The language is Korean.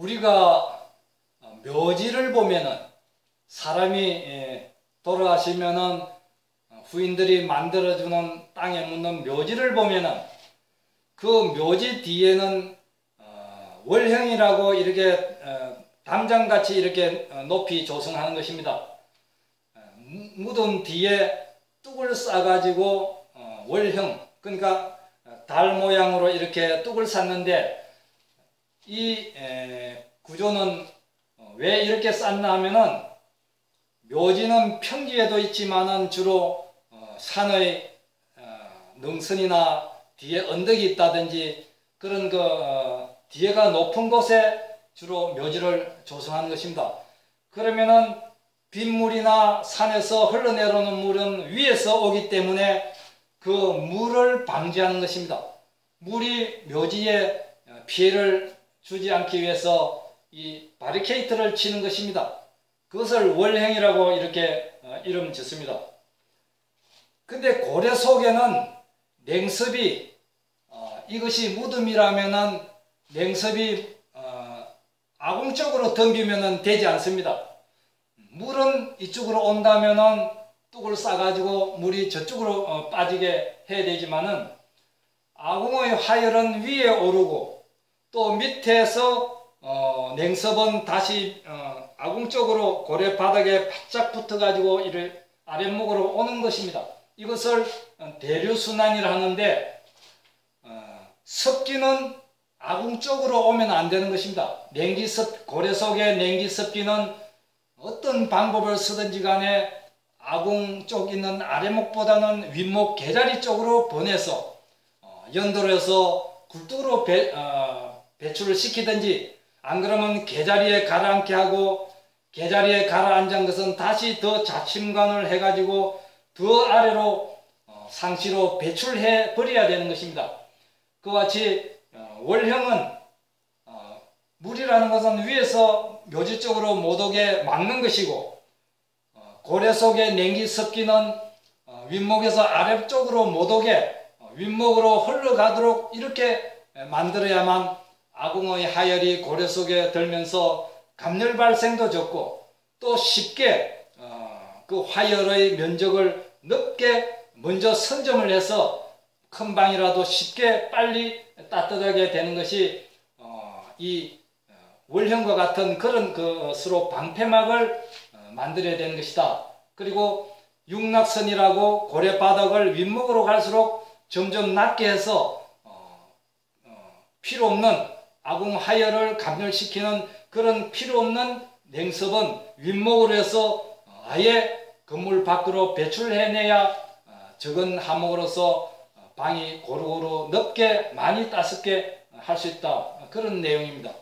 우리가 묘지를 보면은 사람이 예, 돌아가시면은 후인들이 만들어주는 땅에 묻는 묘지를 보면은 그 묘지 뒤에는 어, 월형이라고 이렇게 어, 담장같이 이렇게 어, 높이 조성하는 것입니다. 묻은 뒤에 뚝을 싸가지고 월형 그러니까 달 모양으로 이렇게 뚝을 쌌는데 이 구조는 왜 이렇게 쌌나 하면은 묘지는 평지에도 있지만은 주로 산의 능선이나 뒤에 언덕이 있다든지 그런 그 어, 뒤에가 높은 곳에 주로 묘지를 조성하는 것입니다. 그러면은 빗물이나 산에서 흘러내려오는 물은 위에서 오기 때문에 그 물을 방지하는 것입니다. 물이 묘지에 피해를 주지 않기 위해서 이 바리케이트를 치는 것입니다. 그것을 월행이라고 이렇게 어, 이름 짓습니다. 근데 고래 속에는 냉섭이 이것이 무덤이라면은 냉섭이 어, 아궁 쪽으로 덤비면은 되지 않습니다. 물은 이쪽으로 온다면은 뚝을 싸가지고 물이 저쪽으로 어, 빠지게 해야 되지만은 아궁의 화열은 위에 오르고 또 밑에서 어, 냉섭은 다시 어, 아궁 쪽으로 고래 바닥에 바짝 붙어가지고 이를 아랫목으로 오는 것입니다. 이것을 어, 대류순환이라 하는데 습기는 아궁 쪽으로 오면 안 되는 것입니다. 냉기 습, 고래 속의 냉기 습기는 어떤 방법을 쓰든지 간에 아궁 쪽 있는 아래목보다는 윗목 개자리 쪽으로 보내서 어, 연도로해서 굴뚝으로 배, 어, 배출을 시키든지 안 그러면 개자리에 가라앉게 하고 개자리에 가라앉은 것은 다시 더 자침관을 해가지고 더 아래로 어, 상시로 배출해 버려야 되는 것입니다. 그와 같이 어, 월형은 어, 물이라는 것은 위에서 묘지적으로 못 오게 막는 것이고 어, 고래 속의 냉기 습기는 윗목에서 아래쪽으로 못 오게 윗목으로 흘러가도록 이렇게 만들어야만 아궁의 하열이 고래 속에 들면서 감열 발생도 적고 또 쉽게 그 화열의 면적을 넓게 먼저 선점을 해서 큰 방이라도 쉽게 빨리 따뜻하게 되는 것이 어, 이 어, 월형과 같은 그런 것으로 방패막을 어, 만들어야 되는 것이다. 그리고 육락선이라고 고래 바닥을 윗목으로 갈수록 점점 낮게 해서 어, 어, 필요 없는 아궁 하열을 감열시키는 그런 필요 없는 냉섭은 윗목으로 해서 어, 아예 건물 밖으로 배출해내야 적은 항목으로서 방이 고루고루 넓게 많이 따숩게 할 수 있다. 그런 내용입니다.